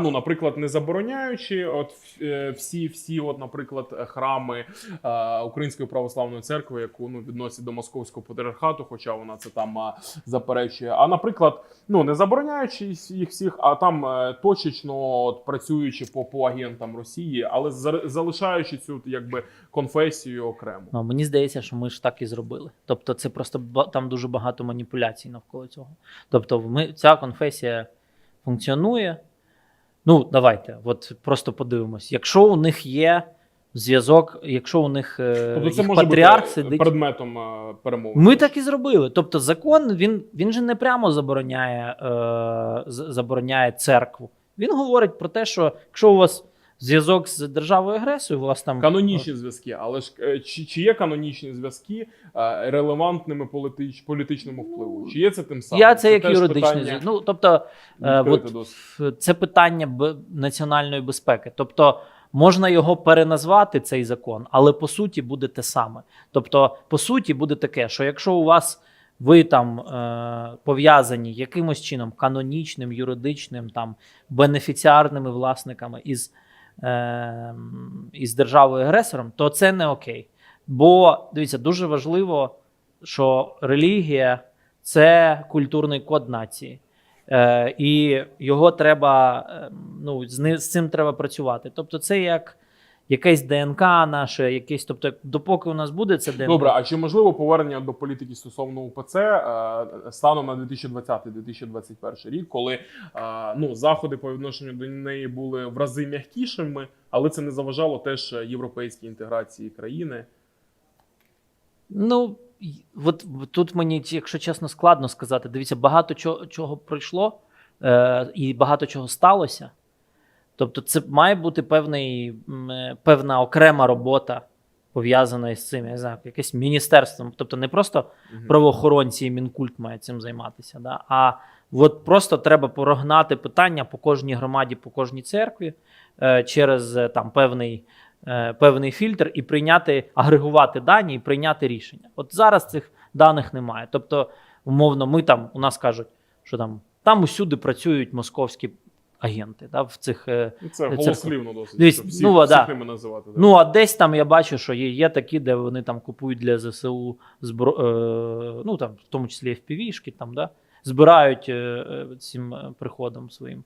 Ну, наприклад, не забороняючи, от е, всі, всі, от, наприклад, храми е, Української православної церкви, яку ну відносять до московського патріархату, хоча вона це там е, заперечує. А наприклад, ну не забороняючи їх всіх, а там е, точечно от, працюючи по, по агентам Росії, але за- залишаючи цю якби конфесію окремо. Ну, мені здається, що ми ж так і зробили. Тобто, це просто там дуже багато маніпуляцій навколо цього. Тобто, ми, ця конфесія функціонує. Ну, давайте, от просто подивимось. Якщо у них є зв'язок, якщо у них е, Тобто це може патріарх бути сидить. предметом е, перемови. Ми так і зробили. Тобто, закон він, він же не прямо забороняє, е, забороняє церкву. Він говорить про те, що якщо у вас зв'язок з державою агресором, у вас там Канонічні зв'язки, але ж е, чи, чи є канонічні зв'язки е, релевантними політич, політичному впливу? Чи є це тим самим? Я це як теж юридичний питання зв'язок. Ну, тобто, е, от це питання б- національної безпеки. Тобто, можна його переназвати, цей закон, але по суті буде те саме. Тобто, по суті, буде таке, що якщо у вас ви там е, пов'язані якимось чином канонічним, юридичним, там бенефіціарними власниками із, е, із державою агресором, то це не окей. Бо дивіться, дуже важливо, що релігія це культурний код нації. Е, і його треба, е, ну, з цим треба працювати. Тобто, це як якесь ДНК наше, якесь, тобто, допоки у нас буде це ДНК. Добре, а чи можливо повернення до політики стосовно УПЦ е, станом на 2020-2021 рік, коли е, ну заходи по відношенню до неї були в рази м'якішими, але це не заважало теж європейській інтеграції країни? Ну, от тут мені, якщо чесно, складно сказати. Дивіться, багато чого, чого пройшло е, і багато чого сталося. Тобто, це має бути певний, е, певна окрема робота пов'язана із цим. Я не знаю, якесь міністерство. Тобто, не просто правоохоронці і Мінкульт має цим займатися. Да? А от просто треба прогнати питання по кожній громаді, по кожній церкві е, через е, там певний, певний фільтр і прийняти, агрегувати дані і прийняти рішення. От зараз цих даних немає. Тобто, умовно, ми там у нас кажуть, що там, там усюди працюють московські агенти. Да, в цих, е, Ну, Це голослівно досить. Десь, щоб всіх, ну, всіх да. ними називати. да. Ну, а десь там я бачу, що є, є такі, де вони там купують для ЗСУ збро... е, ну там, в тому числі FPV-шки, там, да, збирають е, е, цим е, приходом своїм.